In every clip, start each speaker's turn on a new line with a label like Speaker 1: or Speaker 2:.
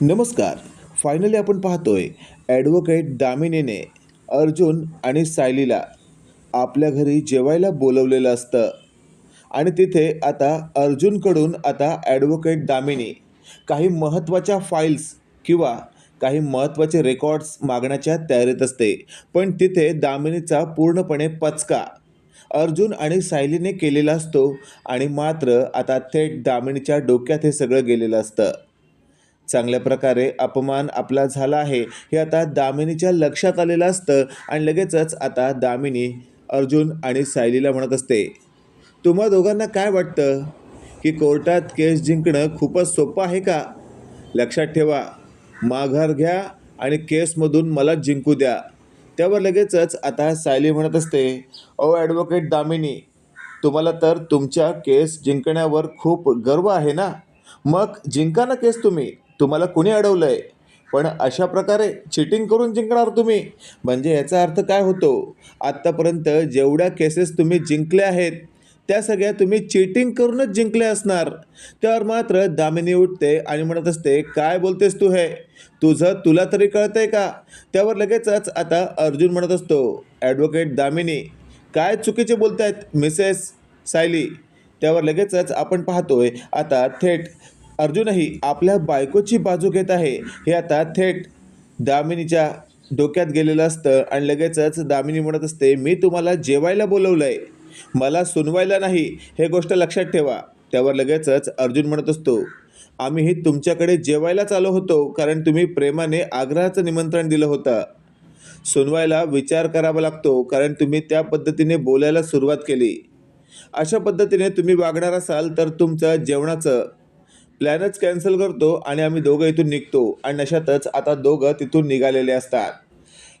Speaker 1: नमस्कार. फायनली आपण पाहतोय ॲडव्होकेट दामिनीने अर्जुन आणि सायलीला आपल्या घरी जेवायला बोलवलेलं असतं. आणि तिथे आता अर्जुनकडून आता ॲडव्होकेट दामिनी काही महत्त्वाच्या फाईल्स किंवा काही महत्त्वाचे रेकॉर्ड्स मागण्याच्या तयारीत असते. पण तिथे दामिनीचा पूर्णपणे पचका. अर्जुन आणि सायलीने केलेला असतो आणि मात्र आता थेट दामिनीच्या डोक्यात हे सगळं गेलेलं असतं. चांगल्या प्रकारे अपमान आपला झाला आहे हे आता दामिनीच्या लक्षात आलेलं असतं आणि लगेचच आता दामिनी अर्जुन आणि सायलीला म्हणत असते तुम्हा दोघांना काय वाटतं? की कोर्टात केस जिंकणं खूपच सोपं आहे का? लक्षात ठेवा माघार घ्या आणि केसमधून मला जिंकू द्या. त्यावर लगेचच आता सायली म्हणत असते ओ ॲडव्होकेट दामिनी तुम्हाला तर तुमच्या केस जिंकण्यावर खूप गर्व आहे ना? मग जिंका ना केस तुम्ही. तुम्हाला कुणी अडवलं आहे पण अशा प्रकारे चिटिंग करून जिंकणार तुम्ही. म्हणजे याचा अर्थ काय होतो? आत्तापर्यंत जेवढ्या केसेस तुम्ही जिंकल्या आहेत त्या सगळ्या तुम्ही चिटिंग करूनच जिंकल्या असणार. त्यावर मात्र दामिनी उठते आणि म्हणत असते काय बोलतेस तू हे? तुझं तुला तरी कळतंय का? त्यावर लगेचच आता अर्जुन म्हणत असतो ॲडव्होकेट दामिनी काय चुकीचे बोलत आहेत मिसेस सायली? त्यावर लगेचच आपण पाहतोय आता थेट अर्जुनही आपल्या बायकोची बाजू घेत आहे. हे आता थेट दामिनीच्या डोक्यात गेलेलं असतं आणि लगेचच दामिनी म्हणत असते मी तुम्हाला जेवायला बोलवलं आहे मला सुनवायला नाही. हे गोष्ट लक्षात ठेवा. त्यावर लगेचच अर्जुन म्हणत असतो आम्हीही तुमच्याकडे जेवायलाच आलो होतो कारण तुम्ही प्रेमाने आग्रहाचं निमंत्रण दिलं होतं. सुनवायला विचार करावा लागतो कारण तुम्ही त्या पद्धतीने बोलायला सुरुवात केली. अशा पद्धतीने तुम्ही वागणार असाल तर तुमचं जेवणाचं प्लॅनच कॅन्सल करतो आणि आम्ही दोघं इथून निघतो. आणि अशातच आता दोघं तिथून निघालेले असतात.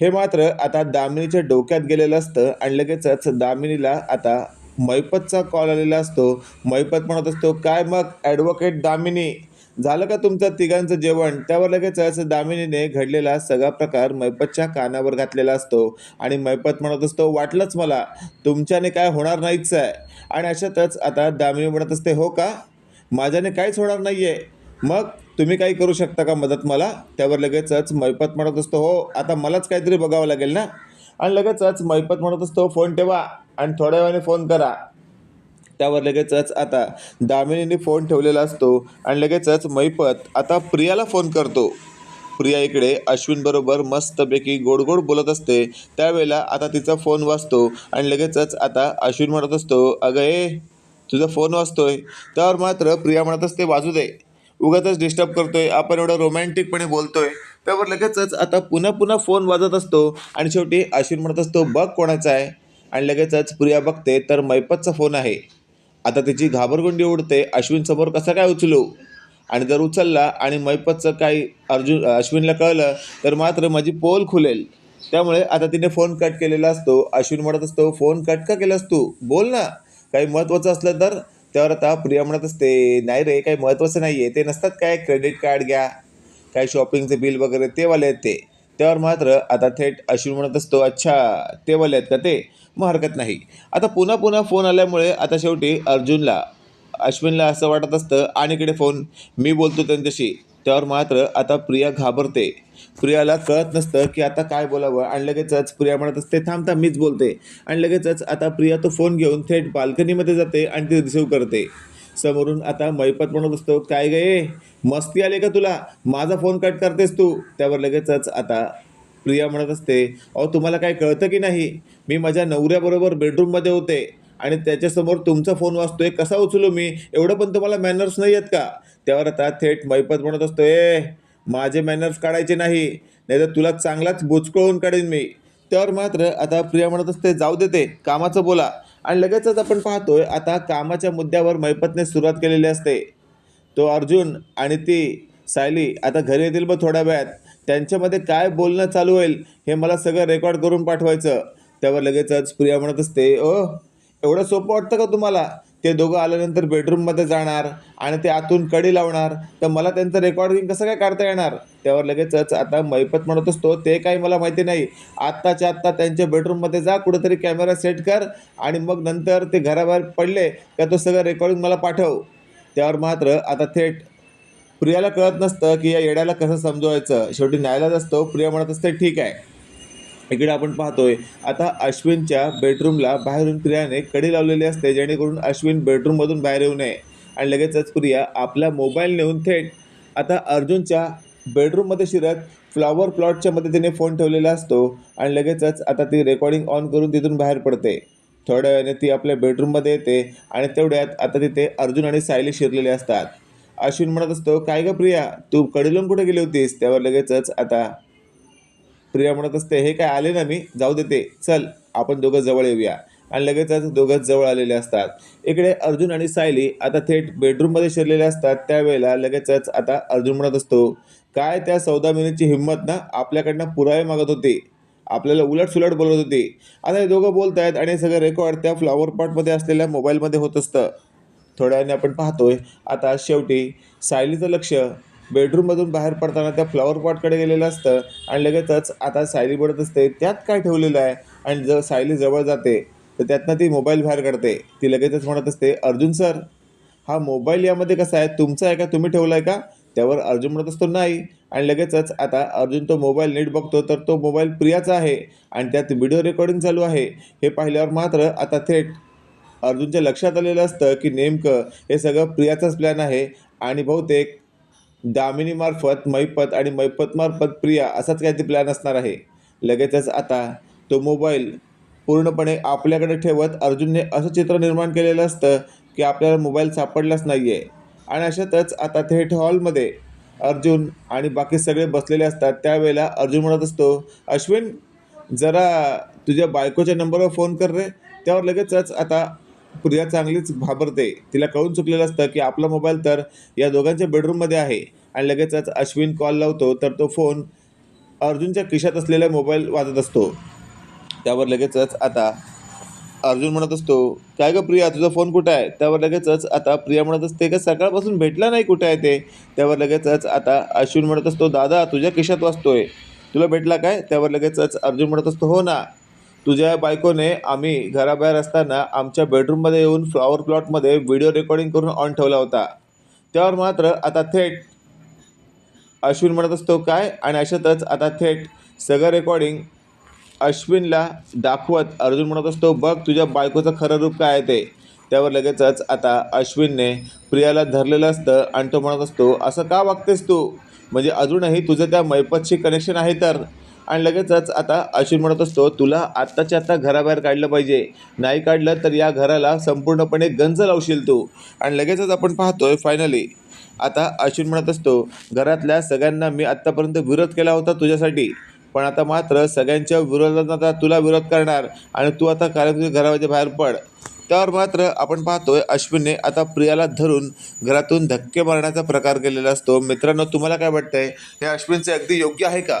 Speaker 1: हे मात्र आता दामिनीच्या डोक्यात गेलेलं असतं आणि लगेचच दामिनीला आता मैपतचा कॉल आलेला असतो. मैपत म्हणत असतो काय मग ॲडव्होकेट दामिनी? झालं का तुमचं तिघांचं जेवण? त्यावर लगेचच दामिनीने घडलेला सगळा प्रकार मैपतच्या कानावर घातलेला असतो. आणि मैपत म्हणत असतो वाटलंच मला तुमच्याने काय होणार नाहीच आहे. आणि अशातच आता दामिनी म्हणत असते हो का? माझ्याने काहीच होणार नाही आहे मग तुम्ही काही करू शकता का मदत मला? त्यावर लगेचच मैपत म्हणत असतो हो आता मलाच काहीतरी बघावं लागेल ना? आणि लगेचच मैपत म्हणत असतो फोन ठेवा आणि थोड्या वेळाने फोन करा. त्यावर लगेचच आता दामिनीने फोन ठेवलेला असतो आणि लगेचच मैपत आता प्रियाला फोन करतो. प्रिया इकडे अश्विनबरोबर मस्तपैकी गोड गोड बोलत असते. त्यावेळेला आता तिचा फोन वाजतो आणि लगेचच आता अश्विन म्हणत असतो अगं ए तुझा फोन वाजतोय. त्यावर मात्र प्रिया म्हणत असते वाजू दे. उगतच डिस्टर्ब करतोय. आपण एवढं रोमॅन्टिकपणे बोलतोय. त्यावर लगेचच आता पुन्हा पुन्हा फोन वाजत असतो. आणि शेवटी अश्विन म्हणत असतो बघ कोणाचा आहे. आणि लगेचच प्रिया बघते तर मैपतचा फोन आहे. आता तिची घाबरगुंडी उडते. अश्विन समोर कसं काय उचलू? आणि जर उचलला आणि मैपतचं काही अर्जुन अश्विनला कळलं तर मात्र माझी पोल खुलेल. त्यामुळे आता तिने फोन कट केलेला असतो. अश्विन म्हणत असतो फोन कट का केलास तू? बोल ना. काही महत्त्वाचं असलं तर त्यावर आता प्रिया म्हणत असते नाही रे काही महत्त्वाचं नाही आहे ते नसतात काय? क्रेडिट कार्ड घ्या काय शॉपिंगचे बिल वगैरे ते वाले आहेत ते. त्यावर मात्र आता थेट अश्विन म्हणत असतो अच्छा ते वाले आहेत का ते? मग हरकत नाही. आता पुन्हा पुन्हा फोन आल्यामुळे आता शेवटी अर्जुनला अश्विनला असं वाटत असतं आणि इकडे फोन मी बोलतो त्यांच्याशी. त्यावर मात्र आता प्रिया घाबरते. प्रियाला कळत नसतं की आता काय बोलावं आणि लगेचच प्रिया म्हणत असते थांब थांब मीच बोलते. आणि लगेचच आता प्रिया तो फोन घेऊन थेट बाल्कनीमध्ये जाते आणि ते रिसिव्ह करते. समोरून आता मैपत म्हणत असतो काय गे मस्ती आली का तुला? माझा फोन कट करतेस तू. त्यावर लगेचच आता प्रिया म्हणत असते अहो तुम्हाला काय कळतं की नाही? मी माझ्या नवऱ्याबरोबर बेडरूममध्ये होते आणि त्याच्यासमोर तुमचा फोन वाचतोय कसा उचलू मी? एवढं पण तुम्हाला मॅनर्स नाही आहेत का? त्यावर आता थेट मैपत म्हणत असतो ए माझे मॅनर्स काढायचे नाही नाही तर तुला चांगलाच बुचकळून काढेन मी. त्यावर मात्र आता प्रिया म्हणत असते जाऊ देते कामाचं बोला. आणि लगेचच आपण पाहतोय आता कामाच्या मुद्द्यावर मैपतने सुरुवात केलेली असते. तो अर्जुन आणि ती सायली आता घरी येतील मग थोड्या वेळात. त्यांच्यामध्ये काय बोलणं चालू होईल हे मला सगळं रेकॉर्ड करून पाठवायचं. त्यावर लगेचच प्रिया म्हणत असते ओ एवढं सोपं वाटतं का तुम्हाला? ते दोघं आल्यानंतर बेडरूममध्ये जाणार आणि ते आतून कडी लावणार. तर मला त्यांचं रेकॉर्डिंग कसं काय करता येणार? त्यावर लगेचच आता मैपत म्हणत असतो ते काही मला माहिती नाही. आत्ताच्या आत्ता त्यांच्या बेडरूममध्ये जा कुठेतरी कॅमेरा सेट कर आणि मग नंतर ते घराबाहेर पडले का तो सगळं रेकॉर्डिंग मला पाठव. त्यावर मात्र आता थेट प्रियाला कळत नसतं की या येड्याला कसं समजवायचं. शेवटी न्यायालयात असतो प्रिया म्हणत असते ठीक आहे. इकडे आपण पाहतोय आता अश्विनच्या बेडरूमला बाहेरून प्रियाने कडी लावलेली असते जेणेकरून अश्विन बेडरूममधून बाहेर येऊ नये. आणि लगेचच प्रिया आपला मोबाईल नेऊन थेट आता अर्जुनच्या बेडरूममध्ये शिरत फ्लॉवर प्लॉटच्या मदतीने फोन ठेवलेला असतो आणि लगेचच आता ती रेकॉर्डिंग ऑन करून तिथून बाहेर पडते. थोड्या वेळाने ती आपल्या बेडरूममध्ये येते आणि तेवढ्यात आता तिथे अर्जुन आणि सायली शिरलेले असतात. अश्विन म्हणत असतो काय ग प्रिया? तू कडीलून कुठे गेली होतीस? त्यावर लगेचच आता प्रिया म्हणत असते हे काय आले ना मी? जाऊ देते चल आपण दोघं जवळ येऊया. आणि लगेचच दोघं जवळ आलेले असतात. इकडे अर्जुन आणि सायली आता थेट बेडरूममध्ये शिरलेले असतात. त्यावेळेला लगेचच आता अर्जुन म्हणत असतो काय त्या सौदामिनीची हिंमत ना? आपल्याकडनं पुरावे मागत होती. आपल्याला उलट सुलट बोलत होती. आता हे दोघं बोलत आहेत आणि सगळं रेकॉर्ड त्या फ्लॉवर पॉटमध्ये असलेल्या मोबाईलमध्ये होत असतं. थोड्या वेळाने आपण पाहतोय. आता शेवटी सायलीचं लक्ष बेडरूममधून बाहेर पडताना त्या फ्लॉवर पॉटकडे गेलेलं असतं आणि लगेचच आता सायली पडत असते त्यात काय ठेवलेलं आहे? आणि जर सायली जवळ जाते तर त्यातनं ती मोबाईल बाहेर काढते. ती लगेचच म्हणत असते अर्जुन सर हा मोबाईल यामध्ये कसा आहे? तुमचा आहे का? तुम्ही ठेवला आहे का? त्यावर अर्जुन म्हणत असतो नाही. आणि लगेचच आता अर्जुन तो मोबाईल नीट बघतो तर तो मोबाईल प्रियाचा आहे आणि त्यात व्हिडिओ रेकॉर्डिंग चालू आहे. हे पाहिल्यावर मात्र आता थेट अर्जुनच्या लक्षात आलेलं असतं की नेमकं हे सगळं प्रियाचाच प्लॅन आहे आणि बहुतेक दामिनीमार्फत मैपत आणि मैपतमार्फत प्रिया असाच काहीतरी प्लॅन असणार आहे. लगेचच आता तो मोबाईल पूर्णपणे आपल्याकडे ठेवत अर्जुनने असं चित्र निर्माण केलेलं असतं की आपल्याला मोबाईल सापडलाच नाही आहे आणि अशातच आता थेट हॉलमध्ये अर्जुन आणि बाकी सगळे बसलेले असतात. त्यावेळेला अर्जुन म्हणत असतो अश्विन जरा तुझ्या बायकोच्या नंबरवर फोन कर रे. त्यावर लगेचच आता प्रिया चांगलीच घाबरते. तिला कळून चुकलेलं असतं की आपला मोबाईल तर या दोघांच्या बेडरूममध्ये आहे. आणि लगेचच अश्विन कॉल लावतो तर तो फोन अर्जुनच्या खिशात असलेला मोबाईल वाजत असतो. त्यावर लगेचच आता अर्जुन म्हणत असतो काय गं प्रिया तुझा फोन कुठं आहे? त्यावर लगेचच आता प्रिया म्हणत असते का सकाळपासून भेटला नाही कुठे आहे ते? त्यावर लगेचच आता अश्विन म्हणत असतो दादा तुझ्या खिशात वाचतोय तुला भेटला काय? त्यावर लगेचच अर्जुन म्हणत असतो हो ना. तुझ्या बायकोने आम्ही घराबाहेर असताना आमच्या बेडरूममध्ये येऊन फ्लॉवर प्लॉटमध्ये व्हिडिओ रेकॉर्डिंग करून ऑन ठेवला होता. त्यावर मात्र आता थेट अश्विन म्हणत असतो काय? आणि अशातच आता थेट सगळं रेकॉर्डिंग अश्विनला दाखवत अर्जुन म्हणत असतो बघ तुझ्या बायकोचं खरं रूप काय आहे ते. त्यावर लगेचच आता अश्विनने प्रियाला धरलेलं असतं आणि तो म्हणत असतो असं का वागतेस तू? म्हणजे अजूनही तुझं त्या मैपतशी कनेक्शन आहे तर. आणि लगेचच आता अश्विन म्हणत असतो तुला आत्ताच्या आत्ता घराबाहेर काढलं पाहिजे. नाही काढलं तर या घराला संपूर्णपणे गंज लावशील तू. आणि लगेचच आपण पाहतोय फायनली. आता अश्विन म्हणत असतो घरातल्या सगळ्यांना मी आत्तापर्यंत विरोध केला होता तुझ्यासाठी. पण आता मात्र सगळ्यांच्या विरोधात आता तुला विरोध करणार आणि तू आता कारण तुझ्या घरामध्ये बाहेर पड. त्यावर मात्र आपण पाहतोय अश्विनने आता प्रियाला धरून घरातून धक्के मारण्याचा प्रकार केलेला असतो. मित्रांनो तुम्हाला काय वाटतंय? हे अश्विनचे अगदी योग्य आहे का?